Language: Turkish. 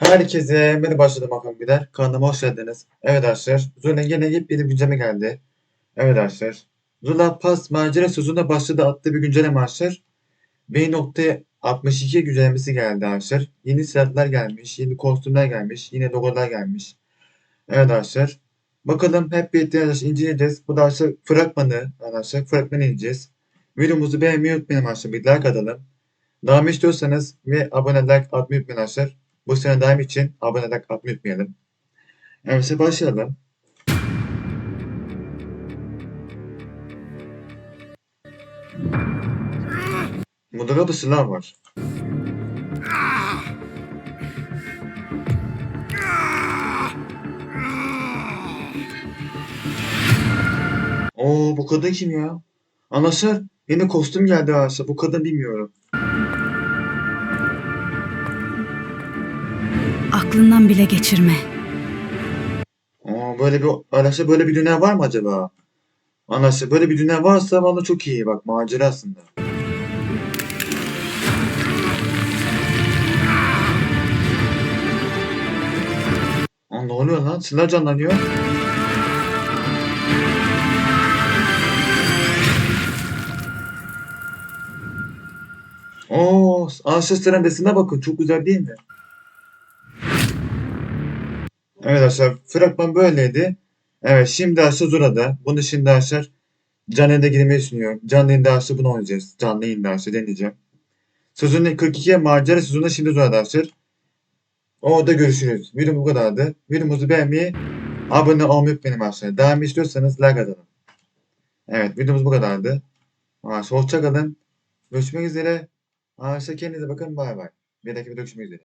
Herkese merhaba başladım Hakan Biler. Kanalıma hoş geldiniz. Evet arkadaşlar. Zula yine yepyeni bir güncelleme geldi. Evet arkadaşlar. Zula Pass macera sözüne başladı attığı bir güncelleme arkadaşlar. 1.62 güncellemesi geldi arkadaşlar. Yeni silahlar gelmiş. Yeni kostümler gelmiş. Yine logolar gelmiş. Evet arkadaşlar. Bakalım hep birlikte arkadaşlar inceleyeceğiz. Bu da arkadaşlar fragmanı arkadaşlar. Fragmanı ineceğiz. Videomuzu beğenmeyi unutmayın arkadaşlar. Bir like atalım. Devam istiyorsanız ve abone like atmayı unutmayın arkadaşlar. Bu sene devam için abone like atmayı unutmayalım. Evet başlayalım. Burada da silah var. Oo bu kadın kim ya? Anlaşır. Yeni kostüm geldi arkadaşlar. Bu kadın bilmiyorum. Aklından bile geçirme. Aa, böyle bir arkadaşlar böyle bir dünya var mı acaba? Arkadaşlar böyle bir dünya varsa valla çok iyi bak macera aslında. Aa, ne oluyor lan? Silah canlanıyor. Oo, Ancestral resmine bakın. Çok güzel değil mi? Evet arkadaşlar fragman böyleydi. Evet şimdi arkadaşlar Zula'da. Bunu şimdi arkadaşlar canlı yayında girmeyi düşünüyorum. Canlı yayında arkadaşlar bunu oynayacağız. Canlı yayında arkadaşlar deneyeceğim. Sözünün 42'ye macera sezonunda şimdi Zula'da arkadaşlar. Orada görüşürüz. Video bu kadardı. Videomuzu beğenmeyi, abone olmayı unutmayın arkadaşlar. Devam istiyorsanız like atalım. Evet videomuz bu kadardı. Arkadaşlar hoşçakalın. Görüşmek üzere. Arkadaşlar kendinize bakın. Bay bay. Bir dahaki videoda görüşmek üzere.